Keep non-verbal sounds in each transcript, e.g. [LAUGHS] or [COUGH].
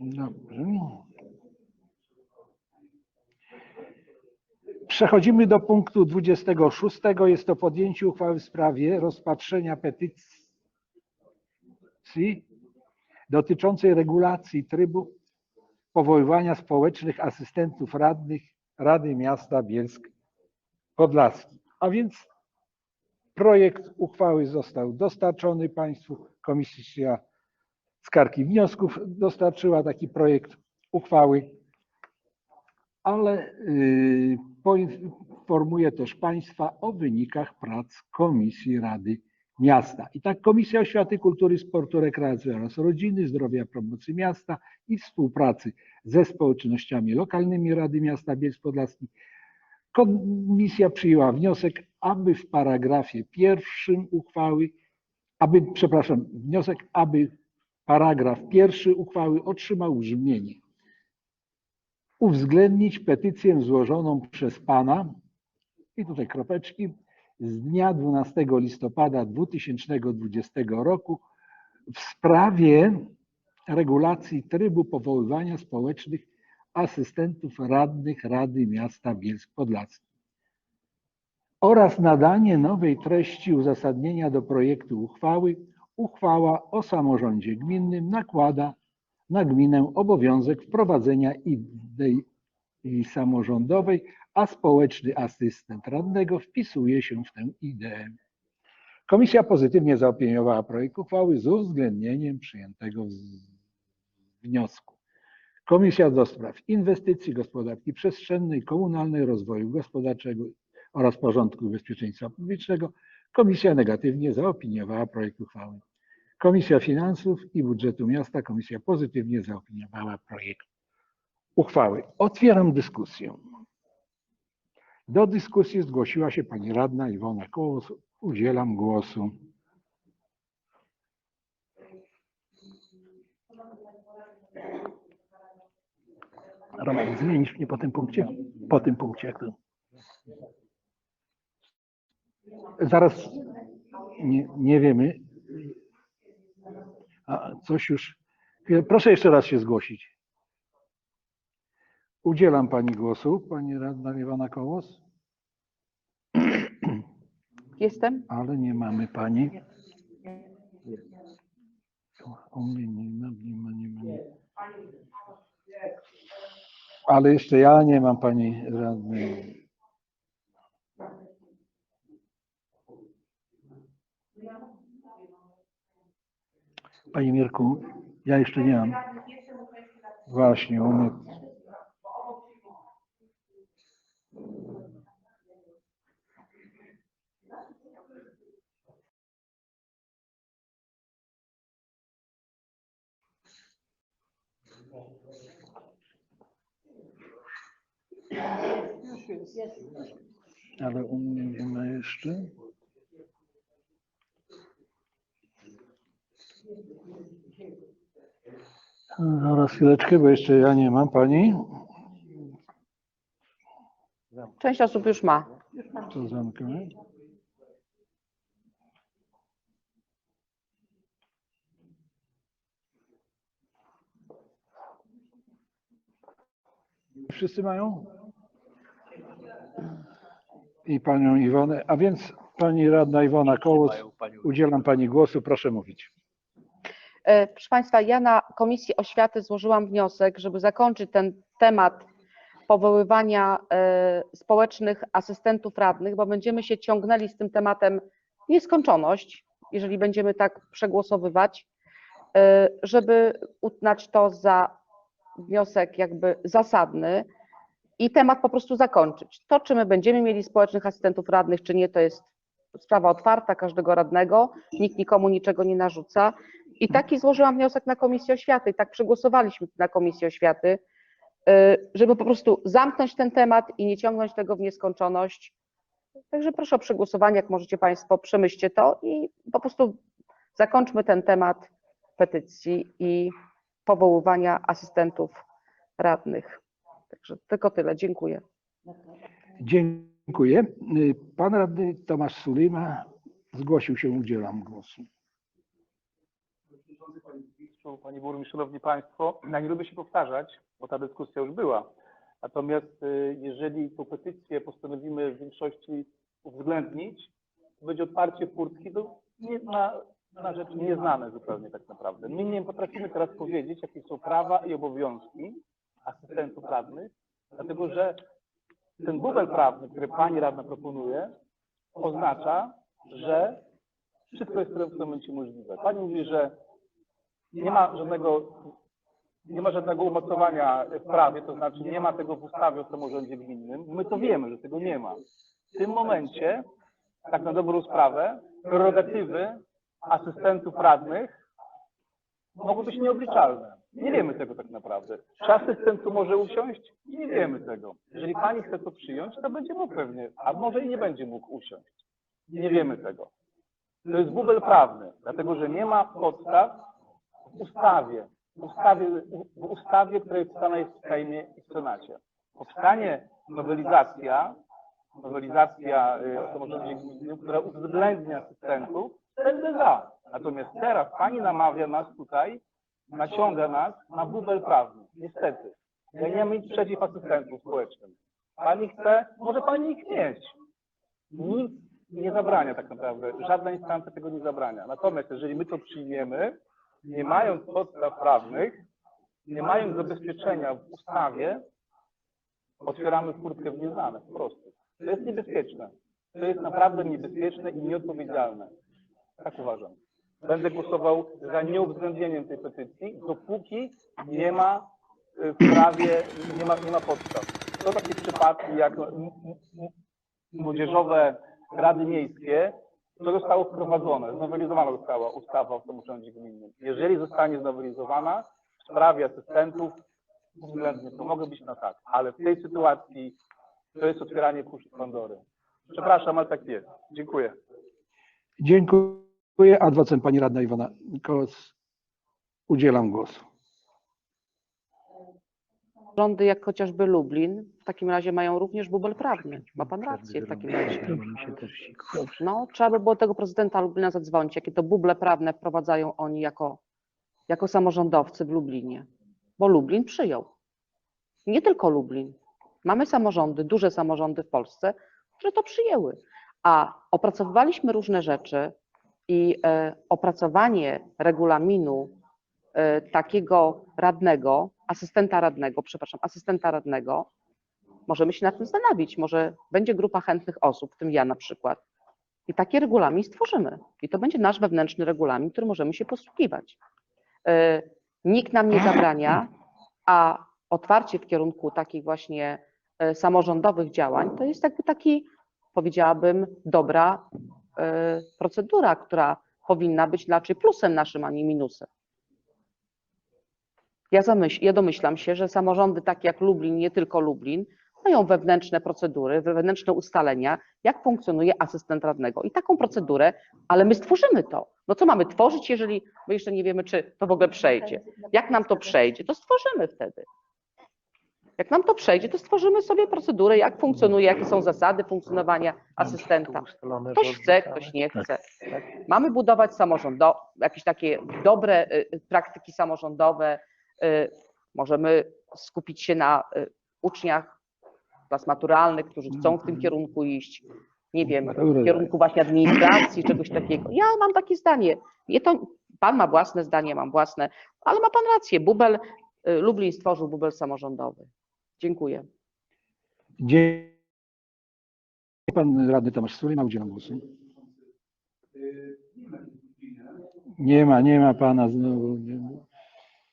Dobrze. Przechodzimy do punktu 26. Jest to podjęcie uchwały w sprawie rozpatrzenia petycji dotyczącej regulacji trybu powoływania społecznych asystentów radnych Rady Miasta Bielsk Podlaski. A więc projekt uchwały został dostarczony Państwu. Komisja Skargi Wniosków dostarczyła taki projekt uchwały, ale y, poinformuję też Państwa o wynikach prac Komisji Rady Miasta. I tak Komisja Oświaty, Kultury, Sportu, Rekreacji oraz Rodziny, Zdrowia, Promocji Miasta i Współpracy ze społecznościami lokalnymi Rady Miasta Bielsk Podlaski Komisja przyjęła wniosek, aby w paragrafie pierwszym uchwały, aby, przepraszam, wniosek, aby paragraf pierwszy uchwały otrzymał brzmienie. Uwzględnić petycję złożoną przez pana, i tutaj kropeczki, z dnia 12 listopada 2020 roku w sprawie regulacji trybu powoływania społecznych asystentów radnych Rady Miasta Bielsk Podlaski oraz nadanie nowej treści uzasadnienia do projektu uchwały. Uchwała o samorządzie gminnym nakłada na gminę obowiązek wprowadzenia idei samorządowej, a społeczny asystent radnego wpisuje się w tę ideę. Komisja pozytywnie zaopiniowała projekt uchwały z uwzględnieniem przyjętego wniosku. Komisja do spraw inwestycji, gospodarki przestrzennej, komunalnej, rozwoju gospodarczego oraz porządku bezpieczeństwa publicznego. Komisja negatywnie zaopiniowała projekt uchwały. Komisja Finansów i Budżetu Miasta, komisja pozytywnie zaopiniowała projekt uchwały. Otwieram dyskusję. Do dyskusji zgłosiła się pani radna Iwona Kołos. Udzielam głosu. Roman, zmienisz mnie po tym punkcie? Po tym punkcie, jak to? Zaraz nie, nie wiemy. A coś już. Proszę jeszcze raz się zgłosić. Udzielam pani głosu, pani radna Iwana Kołos, Jestem? ale nie mamy pani. U mnie nie ma, nie ma, nie ma. Nie. Ale jeszcze ja nie mam pani radnej. Panie Mirku, ja jeszcze nie mam. Właśnie, u mnie. Ale u mnie nie ma jeszcze. Zaraz chwileczkę, bo jeszcze ja nie mam pani. Część osób już ma. To zamknę. Wszyscy mają? I panią Iwonę. A więc pani radna Iwona Kołos, udzielam pani głosu, proszę mówić. E, Proszę Państwa, ja na Komisji Oświaty złożyłam wniosek, żeby zakończyć ten temat powoływania e, społecznych asystentów radnych, bo będziemy się ciągnęli z tym tematem nieskończoność, jeżeli będziemy tak przegłosowywać, e, żeby uznać to za wniosek jakby zasadny i temat po prostu zakończyć. To, czy my będziemy mieli społecznych asystentów radnych, czy nie, to jest sprawa otwarta każdego radnego, nikt nikomu niczego nie narzuca. I taki złożyłam wniosek na Komisji Oświaty i tak przegłosowaliśmy na Komisji Oświaty, y, żeby po prostu zamknąć ten temat i nie ciągnąć tego w nieskończoność. Także proszę o przegłosowanie, jak możecie Państwo, przemyślcie to i po prostu zakończmy ten temat petycji i powoływania asystentów radnych. Także tylko tyle. Dziękuję. Dziękuję. Y, Pan radny Tomasz Sulima zgłosił się, udzielam głosu. Panie Burmistrzu, Panie Burmistrzu, Szanowni Państwo, ja nie lubię się powtarzać, bo ta dyskusja już była. Natomiast y, jeżeli tą petycję postanowimy w większości uwzględnić, to będzie otwarcie furtki do, nie, na, na rzeczy nieznane zupełnie tak naprawdę. My nie potrafimy teraz powiedzieć, jakie są prawa i obowiązki asystentów radnych, dlatego że ten bubel prawny, który Pani Radna proponuje, oznacza, że wszystko jest w tym momencie możliwe. Pani mówi, że nie ma żadnego, nie ma żadnego umocowania w prawie, to znaczy nie ma tego w ustawie o samorządzie gminnym. My to wiemy, że tego nie ma. W tym momencie, tak na dobrą sprawę, prerogatywy asystentów radnych mogą być nieobliczalne. Nie wiemy tego tak naprawdę. Czy asystent tu może usiąść? Nie wiemy tego. Jeżeli pani chce to przyjąć, to będzie mógł pewnie, a może i nie będzie mógł usiąść. Nie wiemy tego. To jest bubel prawny, dlatego że nie ma podstaw ustawie, ustawie, w ustawie, której wpisana jest w Sejmie i w Senacie. Powstanie nowelizacja, nowelizacja y, o samorządzie gminnym, która uwzględnia asystentów, będę za. Natomiast teraz pani namawia nas tutaj, naciąga nas na bubel prawny. Niestety. Ja nie mam nic przeciw asystentom społecznym. Pani chce, może pani ich mieć. Nic nie zabrania tak naprawdę. Żadna instancja tego nie zabrania. Natomiast jeżeli my to przyjmiemy, nie mając podstaw prawnych, nie mając zabezpieczenia w ustawie, otwieramy furtkę w nieznane po prostu. To jest niebezpieczne. To jest naprawdę niebezpieczne i nieodpowiedzialne. Tak uważam. Będę głosował za nieuwzględnieniem tej petycji, dopóki nie ma y, w prawie, nie ma, nie ma podstaw. To takie przypadki jak młodzieżowe rady miejskie, to zostało wprowadzone, znowelizowana została ustawa o samorządzie gminnym. Jeżeli zostanie znowelizowana w sprawie asystentów, względnie to mogę być na tak, ale w tej sytuacji to jest otwieranie kuszy Pandory. Przepraszam, ale tak jest. Dziękuję. Dziękuję. Adwocem pani radna Iwona Koc. Udzielam głosu. Rządy jak chociażby Lublin w takim razie mają również bubel prawny. Ma pan rację w takim razie. No, trzeba by było tego prezydenta Lublina zadzwonić, jakie to buble prawne wprowadzają oni jako, jako samorządowcy w Lublinie. Bo Lublin przyjął. Nie tylko Lublin. Mamy samorządy, duże samorządy w Polsce, które to przyjęły. A opracowywaliśmy różne rzeczy i e, opracowanie regulaminu e, takiego radnego, asystenta radnego, przepraszam, asystenta radnego, możemy się nad tym zastanowić. Może będzie grupa chętnych osób, w tym ja na przykład. I taki regulamin stworzymy. I to będzie nasz wewnętrzny regulamin, który możemy się posługiwać. E, Nikt nam nie zabrania, a otwarcie w kierunku takich właśnie e, samorządowych działań to jest jakby taki, powiedziałabym, dobra e, procedura, która powinna być raczej plusem naszym, a nie minusem. Ja, zamyśl, ja domyślam się, że samorządy takie jak Lublin, nie tylko Lublin, mają wewnętrzne procedury, wewnętrzne ustalenia, jak funkcjonuje asystent radnego. I taką procedurę, ale my stworzymy to. No co mamy tworzyć, jeżeli my jeszcze nie wiemy, czy to w ogóle przejdzie? Jak nam to przejdzie, to stworzymy wtedy. Jak nam to przejdzie, to stworzymy sobie procedurę, jak funkcjonuje, jakie są zasady funkcjonowania asystenta. Ktoś chce, ktoś nie chce. Mamy budować samorządo, jakieś takie dobre y, praktyki samorządowe. Y, Możemy skupić się na y, uczniach klas maturalnych, którzy chcą w tym kierunku iść. Nie wiem, w kierunku właśnie administracji, czegoś takiego. Ja mam takie zdanie. Nie to, pan ma własne zdanie, mam własne, ale ma pan rację. Bubel, y, Lublin stworzył bubel samorządowy. Dziękuję. Dziękuję. Pan radny Tomasz Sulima, udzielam głosu. Nie ma, nie ma pana znowu.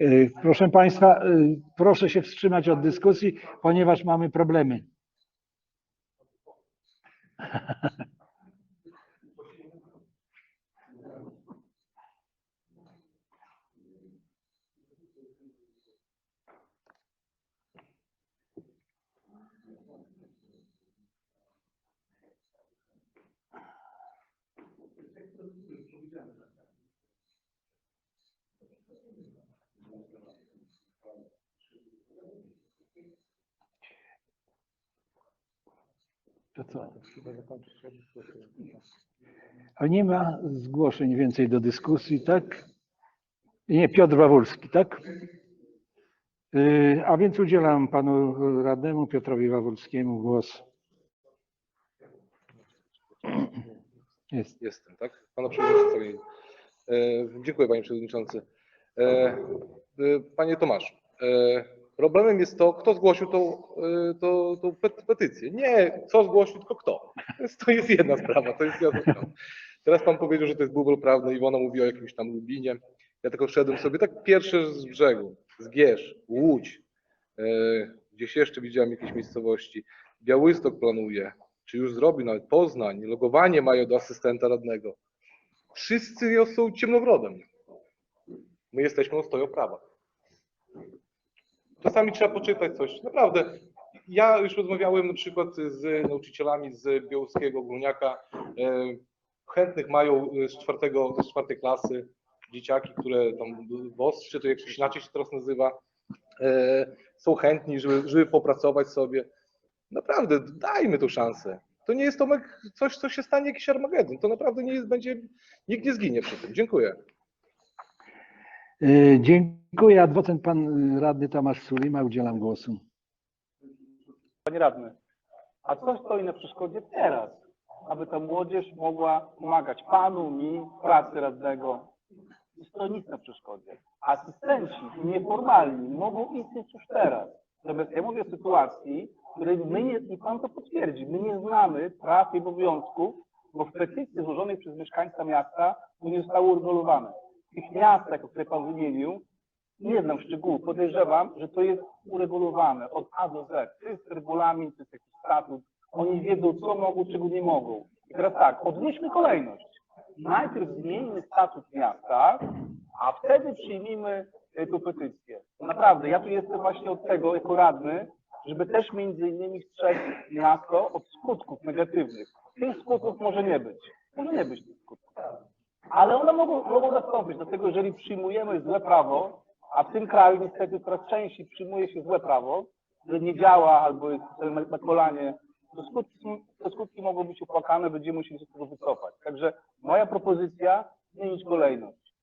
Y, Proszę Państwa, y, proszę się wstrzymać od dyskusji, ponieważ mamy problemy. [LAUGHS] To co? A nie ma zgłoszeń więcej do dyskusji, tak? Nie, Piotr Wawulski, tak? Yy, A więc udzielam panu radnemu Piotrowi Wawulskiemu głos. [CLEARS THROAT] Jest. Jestem, tak? Pana przewodniczącego. E, dziękuję panie przewodniczący. E, panie Tomaszu, e, problemem jest to, kto zgłosił tą, e, tą, tą pet- petycję. Nie kto zgłosił, tylko kto. To jest, jedna sprawa, to jest jedna sprawa. Teraz pan powiedział, że to jest bubel prawny. Iwona mówi o jakimś tam Lubinie. Ja tylko szedłem sobie tak pierwszy z brzegu, Zgierz, Łódź, e, gdzieś jeszcze widziałem jakieś miejscowości. Białystok planuje, czy już zrobi nawet Poznań, logowanie mają do asystenta radnego. Wszyscy są ciemnogrodem. My jesteśmy o stoją prawa. Czasami trzeba poczytać coś. Naprawdę. Ja już rozmawiałem na przykład z nauczycielami z Białoskiego Górniaka. E, Chętnych mają z, czwartego, z czwartej klasy dzieciaki, które tam WOS, czy to jak inaczej się teraz nazywa, e, są chętni, żeby, żeby popracować sobie. Naprawdę, dajmy tu szansę. To nie jest Tomek coś, co się stanie jakiś Armagedon. To naprawdę nie jest, będzie, nikt nie zginie przy tym. Dziękuję. Yy, Dziękuję. Adwocent pan radny Tomasz Sulima. Udzielam głosu. Panie radny, a co stoi na przeszkodzie teraz, aby ta młodzież mogła pomagać panu, mi pracy radnego? Stoi nic na przeszkodzie. Asystenci nieformalni mogą istnieć już teraz. Natomiast ja mówię o sytuacji, której my nie, i pan to potwierdzi, my nie znamy praw i obowiązków, bo w petycji złożonej przez mieszkańca miasta to nie zostało uregulowane. Tych miastach, o które pan wymienił, nie znam szczegółów, podejrzewam, że to jest uregulowane od A do Z. To jest regulamin, to jest jakiś statut. Oni wiedzą, co mogą, czego nie mogą. I teraz tak, odwróćmy kolejność. Najpierw zmieńmy statut miasta, a wtedy przyjmijmy e, tę petycję. Naprawdę, ja tu jestem właśnie od tego, jako radny, żeby też między innymi strzec miasto od skutków negatywnych. Tych skutków może nie być. Może nie być tych. Ale one mogą, mogą nastąpić, dlatego jeżeli przyjmujemy złe prawo, a w tym kraju niestety coraz częściej przyjmuje się złe prawo, które nie działa albo jest na, kolanie, to skutki, te skutki mogą być opłakane, będziemy musieli się z tego wycofać. Także moja propozycja, zmienić kolejność.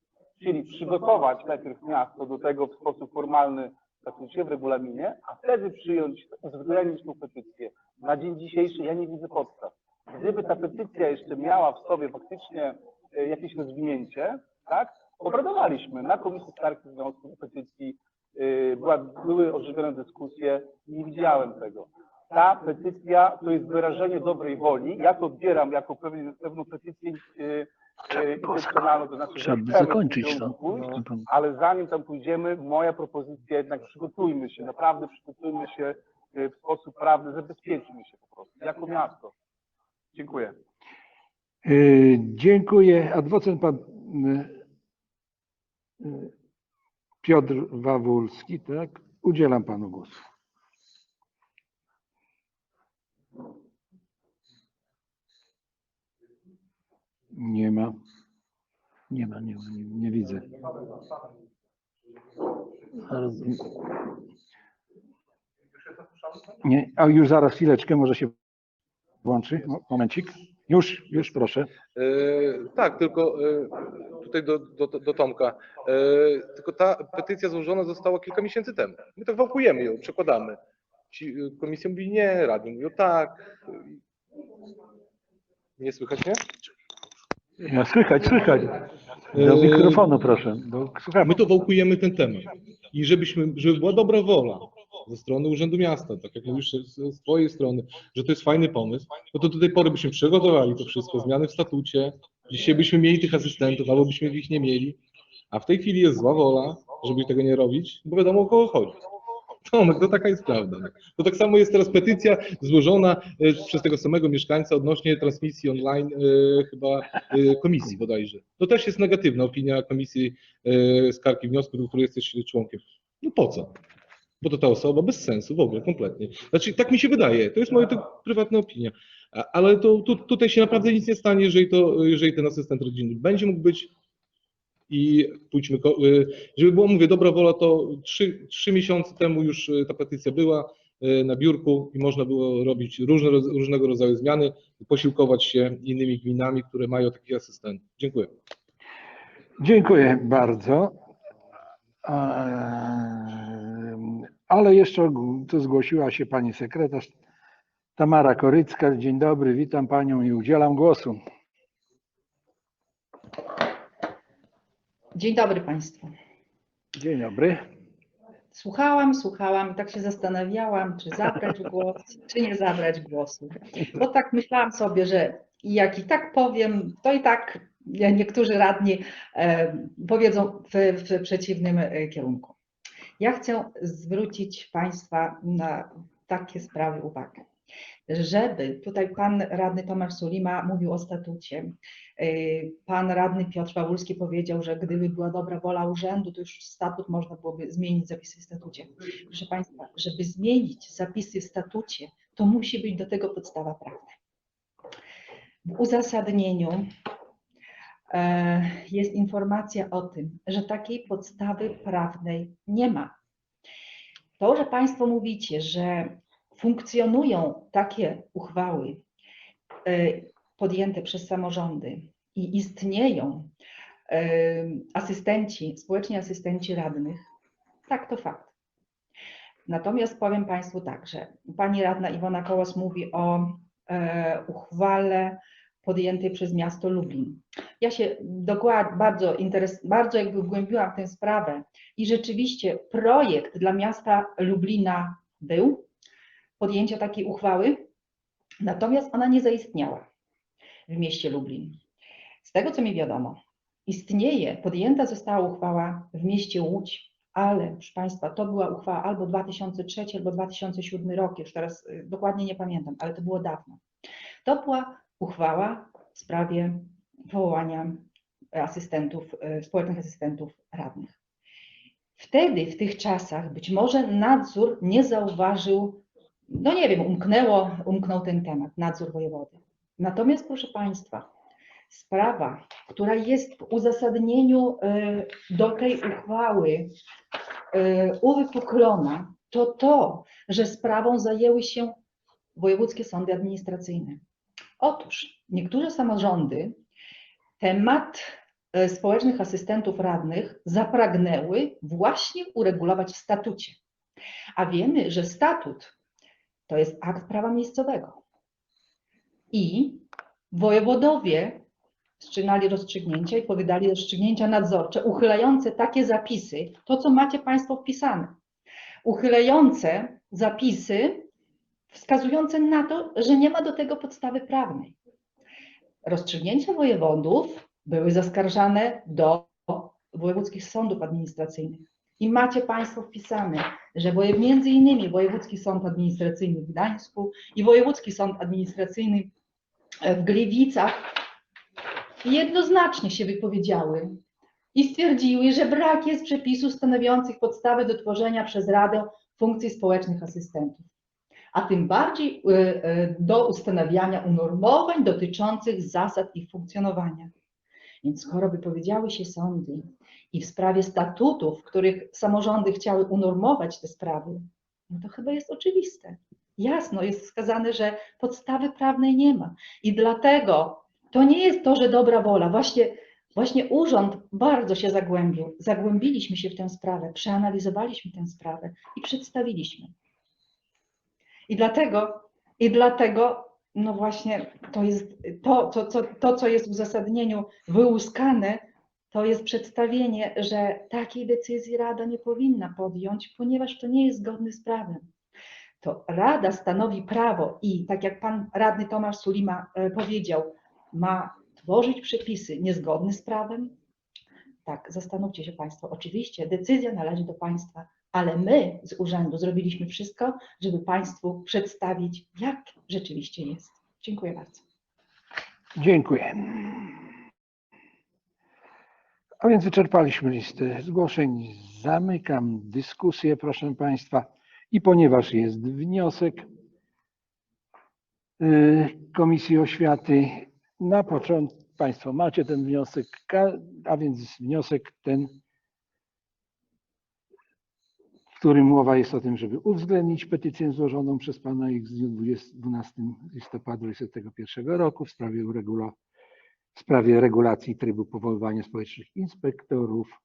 Czyli przygotować najpierw miasto do tego w sposób formalny, tak jak się w regulaminie, a wtedy przyjąć, uwzględnić tę petycję. Na dzień dzisiejszy ja nie widzę podstaw. Gdyby ta petycja jeszcze miała w sobie faktycznie jakieś rozwinięcie, tak? Obradowaliśmy na Komisji Skarg w związku petycji, e, była, były ożywione dyskusje, nie widziałem tego. Ta petycja to jest wyrażenie dobrej woli. Ja to odbieram jako pewien, pewną petycję e, e, intencjonalną, to znaczy, że Trzeba by zakończyć to. pójść, ale zanim tam pójdziemy, moja propozycja jednak przygotujmy się, naprawdę przygotujmy się e, w sposób prawny, zabezpieczmy się po prostu, jako miasto. Dziękuję. Yy, Dziękuję. Adwocent pan yy, yy, Piotr Wawulski, tak? Udzielam panu głosu. Nie ma. Nie ma, nie ma, nie, nie widzę. Nie, a już zaraz chwileczkę, może się włączy. Mo- Momencik. Już, już proszę. E, tak, tylko e, tutaj do, do, do Tomka. E, tylko ta petycja złożona została kilka miesięcy temu. My tak wałkujemy ją, przekładamy. Ci, komisja mówi nie, radni mówią tak. Nie słychać mnie? Słychać, słychać. Do mikrofonu proszę. Do, słuchamy. My to wałkujemy ten temat. I żebyśmy, żeby była dobra wola ze strony Urzędu Miasta, tak jak mówisz z, twojej strony, że to jest fajny pomysł, no to do tej pory byśmy przygotowali to wszystko, zmiany w statucie, dzisiaj byśmy mieli tych asystentów, albo byśmy ich nie mieli, a w tej chwili jest zła wola, żeby tego nie robić, bo wiadomo o kogo chodzi. Tomek, to taka jest prawda. To tak samo jest teraz petycja złożona e, przez tego samego mieszkańca odnośnie transmisji online e, chyba e, komisji bodajże. To też jest negatywna opinia komisji e, skargi wniosku, do której jesteś członkiem. No po co? Bo to ta osoba bez sensu w ogóle, kompletnie. Znaczy, tak mi się wydaje, to jest moja prywatna opinia. Ale to, tu, tutaj się naprawdę nic nie stanie, jeżeli, to, jeżeli ten asystent rodzinny będzie mógł być i pójdźmy, y, żeby było, mówię, dobra wola, to trzy, trzy miesiące temu już y, ta petycja była y, na biurku i można było robić różne, różnego rodzaju zmiany, posiłkować się innymi gminami, które mają takich asystentów. Dziękuję. Dziękuję bardzo. Ale jeszcze tu zgłosiła się pani sekretarz Tamara Korycka. Dzień dobry, witam panią i udzielam głosu. Dzień dobry Państwu. Dzień dobry. Słuchałam, słuchałam i tak się zastanawiałam, czy zabrać [LAUGHS] głos, czy nie zabrać głosu. Bo tak myślałam sobie, że jak i tak powiem, to i tak niektórzy radni e, powiedzą w, w przeciwnym e, kierunku. Ja chcę zwrócić Państwa na takie sprawy uwagę. Żeby tutaj pan radny Tomasz Sulima mówił o statucie, y, pan radny Piotr Pawłowski powiedział, że gdyby była dobra wola urzędu, to już statut można byłoby zmienić zapisy w statucie. Proszę Państwa, żeby zmienić zapisy w statucie, to musi być do tego podstawa prawna. W uzasadnieniu jest informacja o tym, że takiej podstawy prawnej nie ma. To, że Państwo mówicie, że funkcjonują takie uchwały e, podjęte przez samorządy i istnieją e, asystenci, społeczni asystenci radnych, tak to fakt. Natomiast powiem Państwu tak, że pani radna Iwona Kołos mówi o e, uchwale podjętej przez miasto Lublin. Ja się dokładnie bardzo, interes, bardzo jakby wgłębiłam w tę sprawę i rzeczywiście projekt dla miasta Lublina był, podjęcia takiej uchwały, natomiast ona nie zaistniała w mieście Lublin. Z tego, co mi wiadomo, istnieje, podjęta została uchwała w mieście Łódź, ale proszę Państwa, to była uchwała albo 2003, albo 2007 rok, już teraz y, dokładnie nie pamiętam, ale to było dawno. To była uchwała w sprawie powołania asystentów, y, społecznych asystentów radnych. Wtedy, w tych czasach, być może nadzór nie zauważył no nie wiem, umknęło, umknął ten temat, nadzór wojewody. Natomiast proszę Państwa, sprawa, która jest w uzasadnieniu y, do tej uchwały uwypuklona, to to, że sprawą zajęły się wojewódzkie sądy administracyjne. Otóż niektóre samorządy temat y, społecznych asystentów radnych zapragnęły właśnie uregulować w statucie. A wiemy, że statut to jest akt prawa miejscowego. I wojewodowie wszczynali rozstrzygnięcia i wydali rozstrzygnięcia nadzorcze uchylające takie zapisy, to co macie Państwo wpisane, uchylające zapisy wskazujące na to, że nie ma do tego podstawy prawnej. Rozstrzygnięcia wojewodów były zaskarżane do wojewódzkich sądów administracyjnych. I macie Państwo wpisane, że woje- między innymi Wojewódzki Sąd Administracyjny w Gdańsku i Wojewódzki Sąd Administracyjny e, w Gliwicach jednoznacznie się wypowiedziały i stwierdziły, że brak jest przepisów stanowiących podstawę do tworzenia przez Radę funkcji społecznych asystentów, a tym bardziej e, e, do ustanawiania unormowań dotyczących zasad ich funkcjonowania. Więc skoro wypowiedziały się sądy i w sprawie statutów, w których samorządy chciały unormować te sprawy, no to chyba jest oczywiste. Jasno jest wskazane, że podstawy prawnej nie ma. I dlatego to nie jest to, że dobra wola. Właśnie, właśnie urząd bardzo się zagłębił. Zagłębiliśmy się w tę sprawę, przeanalizowaliśmy tę sprawę i przedstawiliśmy. I dlatego, i dlatego no właśnie to jest to, to, co, to, co jest w uzasadnieniu wyłuskane, to jest przedstawienie, że takiej decyzji Rada nie powinna podjąć, ponieważ to nie jest zgodne z prawem. To Rada stanowi prawo i tak jak pan radny Tomasz Sulima e, powiedział, ma tworzyć przepisy niezgodne z prawem. Tak, zastanówcie się Państwo. Oczywiście decyzja należy do Państwa, ale my z urzędu zrobiliśmy wszystko, żeby Państwu przedstawić, jak rzeczywiście jest. Dziękuję bardzo. Dziękuję. A więc wyczerpaliśmy listę zgłoszeń. Zamykam dyskusję, proszę Państwa. I ponieważ jest wniosek y, Komisji Oświaty. Na początku Państwo macie ten wniosek, a więc wniosek ten, w którym mowa jest o tym, żeby uwzględnić petycję złożoną przez Pana X w dniu 20 12 listopada 2021 roku w sprawie, uregula- w sprawie regulacji trybu powoływania społecznych inspektorów,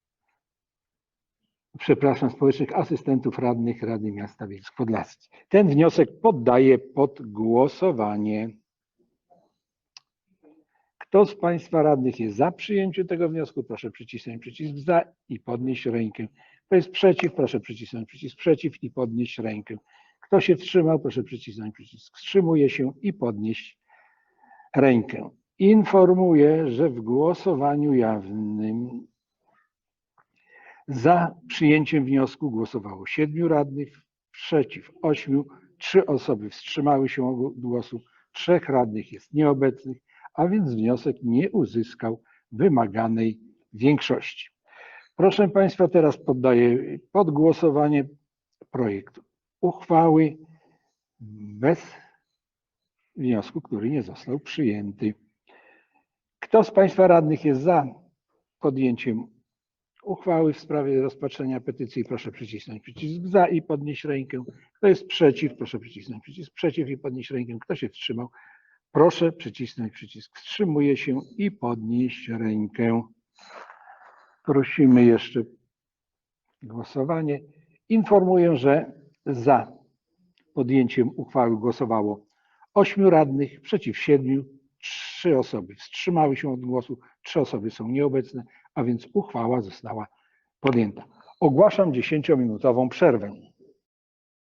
przepraszam, społecznych asystentów radnych Rady Miasta Bielsk Podlaski. Ten wniosek poddaję pod głosowanie. Kto z Państwa radnych jest za przyjęciem tego wniosku, proszę przycisnąć przycisk za i podnieść rękę. Kto jest przeciw, proszę przycisnąć przycisk przeciw i podnieść rękę. Kto się wstrzymał, proszę przycisnąć przycisk wstrzymuje się i podnieść rękę. Informuję, że w głosowaniu jawnym za przyjęciem wniosku głosowało siedmiu radnych, przeciw ośmiu, trzy osoby wstrzymały się od głosu, trzech radnych jest nieobecnych, a więc wniosek nie uzyskał wymaganej większości. Proszę Państwa, teraz poddaję pod głosowanie projekt uchwały bez wniosku, który nie został przyjęty. Kto z Państwa radnych jest za podjęciem uchwały w sprawie rozpatrzenia petycji, proszę przycisnąć przycisk za i podnieść rękę. Kto jest przeciw, proszę przycisnąć przycisk przeciw i podnieść rękę. Kto się wstrzymał, proszę przycisnąć przycisk wstrzymuje się i podnieść rękę. Prosimy jeszcze głosowanie. Informuję, że za podjęciem uchwały głosowało ośmiu radnych, przeciw siedmiu, trzy osoby wstrzymały się od głosu, trzy osoby są nieobecne, a więc uchwała została podjęta. Ogłaszam 10-minutową przerwę.